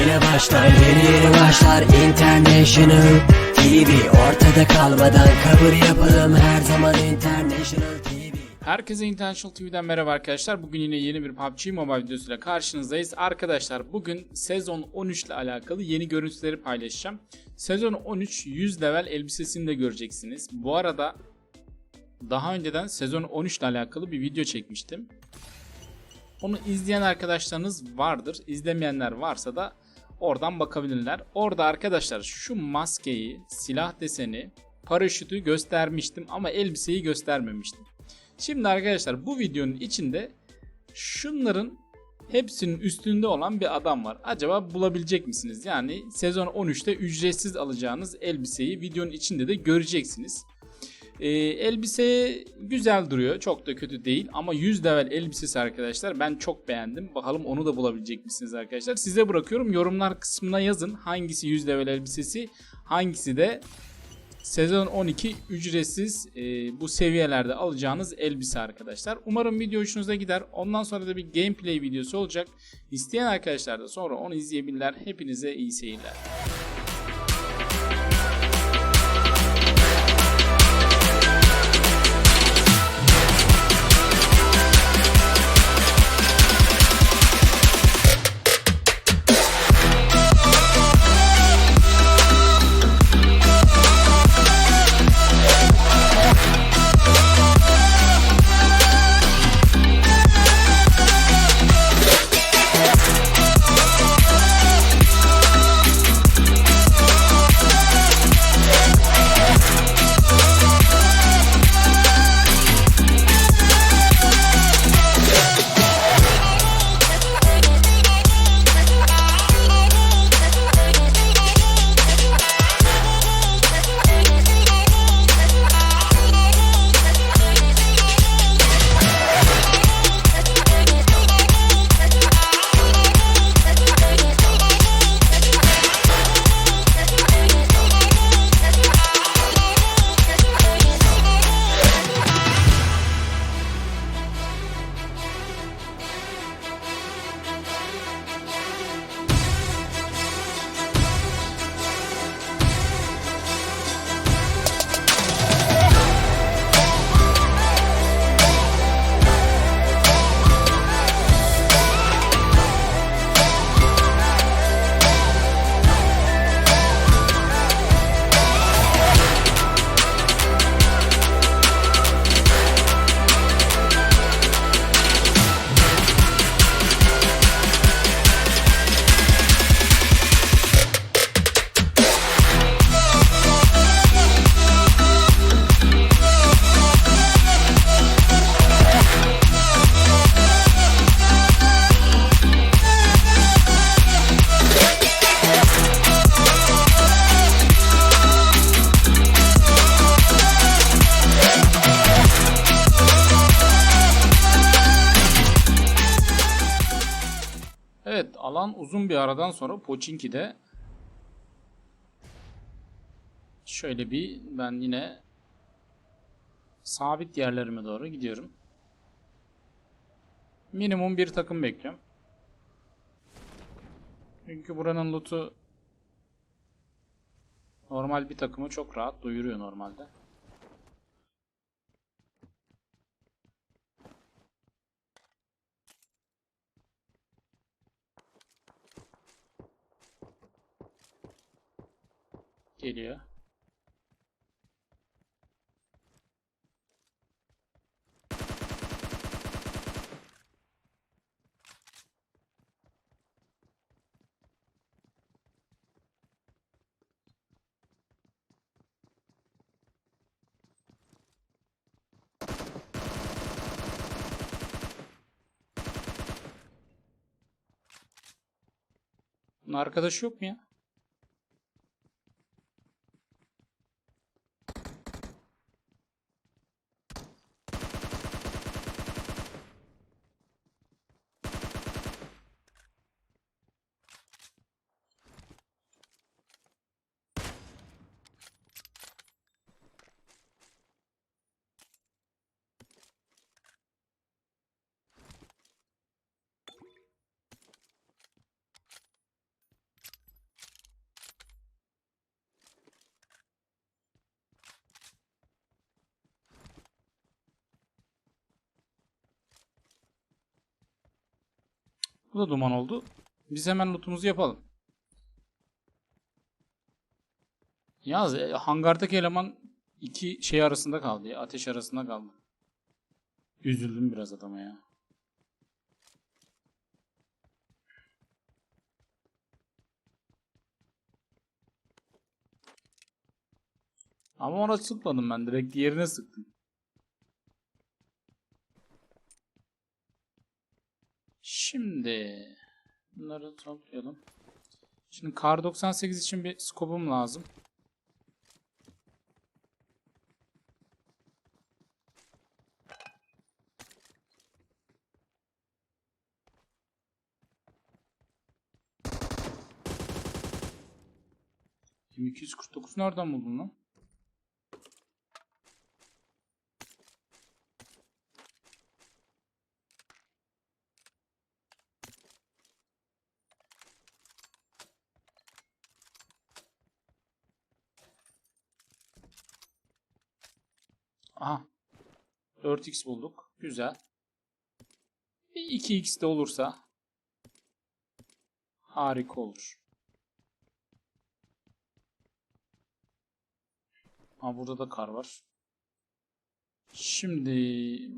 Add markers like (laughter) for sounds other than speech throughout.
Yine başlar yeni yeni başlar International TV Ortada kalmadan kabul yapalım her zaman International TV Herkese International TV'den merhaba arkadaşlar. Bugün yine yeni bir PUBG Mobile videosuyla karşınızdayız. Arkadaşlar bugün sezon 13 ile alakalı yeni görüntüleri paylaşacağım. Sezon 13 100 level elbisesini de göreceksiniz. Bu arada daha önceden sezon 13 ile alakalı bir video çekmiştim. Onu izleyen arkadaşlarınız vardır. İzlemeyenler varsa da oradan bakabilirler. Orada arkadaşlar şu maskeyi, silah deseni, paraşütü göstermiştim ama elbiseyi göstermemiştim. Şimdi arkadaşlar bu videonun içinde şunların hepsinin üstünde olan bir adam var. Acaba bulabilecek misiniz? Yani sezon 13'te ücretsiz alacağınız elbiseyi videonun içinde de göreceksiniz. Ee, elbise güzel duruyor. Çok da kötü değil. Ama 100 level elbisesi arkadaşlar ben çok beğendim. Bakalım onu da bulabilecek misiniz arkadaşlar? Size bırakıyorum. Yorumlar kısmına yazın. Hangisi 100 level elbisesi? Hangisi de Sezon 12 ücretsiz e, bu seviyelerde alacağınız elbise arkadaşlar. Umarım video hoşunuza gider. Ondan sonra da bir gameplay videosu olacak. İsteyen arkadaşlar da sonra onu izleyebilirler. Hepinize iyi seyirler. Uzun bir aradan sonra Pochinki'de şöyle bir ben yine sabit yerlerime doğru gidiyorum. Minimum bir takım bekliyorum. Çünkü buranın loot'u normal bir takımı çok rahat doyuruyor normalde. Geliyor. Bunun arkadaşı yok mu ya? Bu da duman oldu. Biz hemen lootumuzu yapalım. Yalnız e, hangardaki eleman iki şey arasında kaldı ya. Ateş arasında kaldı. Üzüldüm biraz adama ya. Ama ona sıkmadım ben. Direkt diğerine sıktım. Şimdi toplayalım. Şimdi Kar 98 için bir skopum lazım. ...249 nereden buldun lan? Aha. 4x bulduk. Güzel. Bir 2x de olursa harika olur. Ha burada da kar var. Şimdi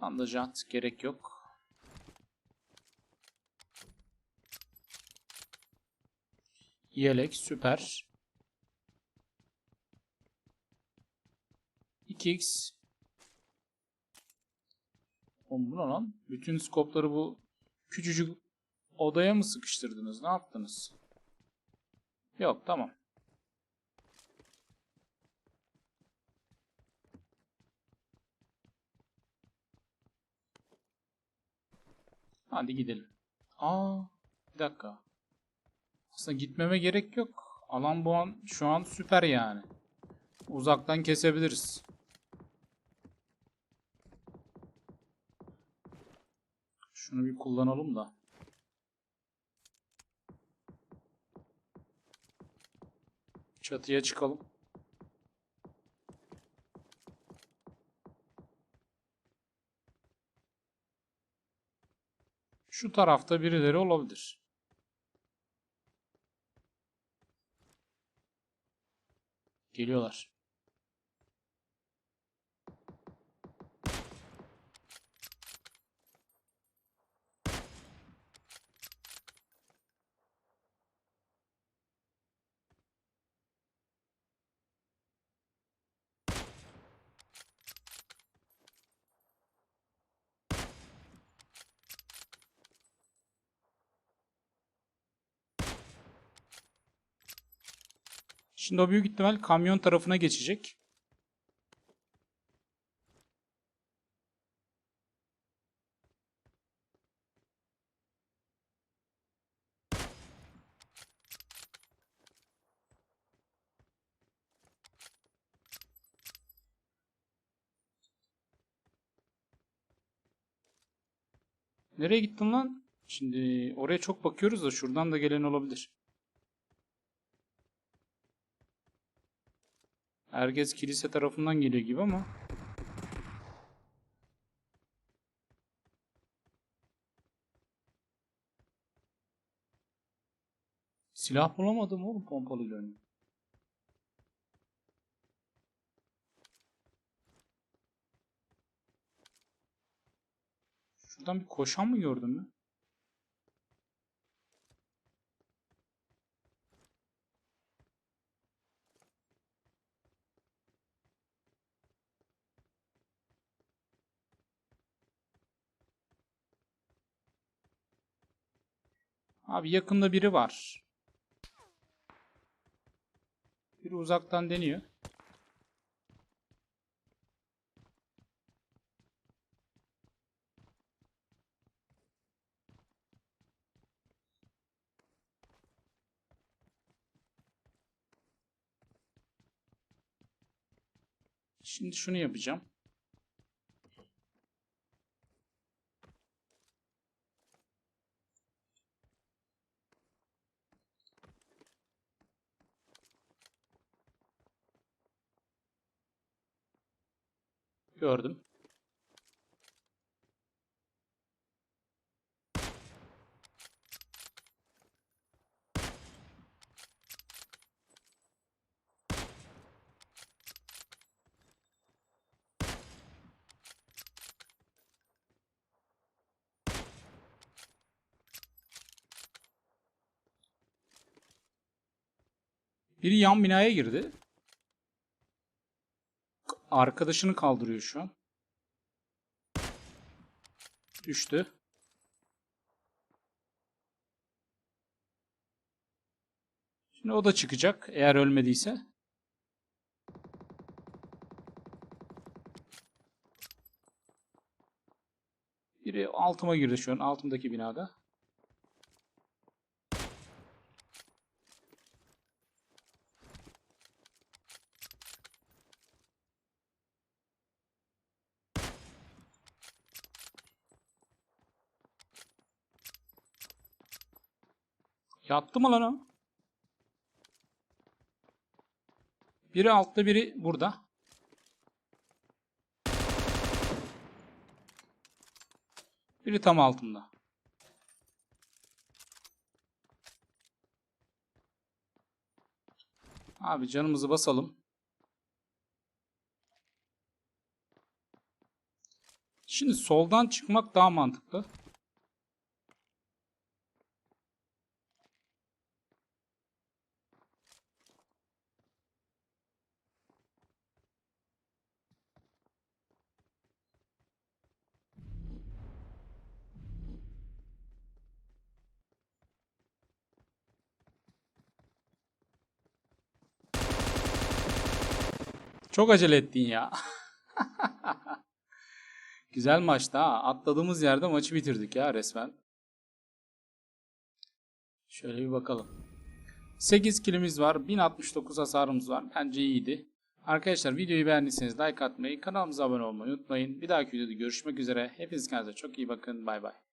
bandajat gerek yok. Yelek süper. 2x Oğlum bu ne lan? Bütün skopları bu küçücük odaya mı sıkıştırdınız? Ne yaptınız? Yok tamam. Hadi gidelim. Aa, bir dakika. Aslında gitmeme gerek yok. Alan bu an şu an süper yani. Uzaktan kesebiliriz. Şunu bir kullanalım da. Çatıya çıkalım. Şu tarafta birileri olabilir. Geliyorlar. Şimdi o büyük ihtimal kamyon tarafına geçecek. Nereye gittin lan? Şimdi oraya çok bakıyoruz da şuradan da gelen olabilir. Herkes kilise tarafından geliyor gibi ama. Silah bulamadım oğlum pompalı görünüyor. Şuradan bir koşan mı gördün mü? Abi yakında biri var. Biri uzaktan deniyor. Şimdi şunu yapacağım. Biri yan binaya girdi. Arkadaşını kaldırıyor şu an. Düştü. Şimdi o da çıkacak eğer ölmediyse. Biri altıma girdi şu an altımdaki binada. Yattı mı lan o? Biri altta biri burada. Biri tam altında. Abi canımızı basalım. Şimdi soldan çıkmak daha mantıklı. Çok acele ettin ya. (laughs) Güzel maçtı. Atladığımız yerde maçı bitirdik ya resmen. Şöyle bir bakalım. 8 kilimiz var. 1069 hasarımız var. Bence iyiydi. Arkadaşlar videoyu beğendiyseniz like atmayı, kanalımıza abone olmayı unutmayın. Bir dahaki videoda görüşmek üzere. Hepiniz kendinize çok iyi bakın. Bay bay.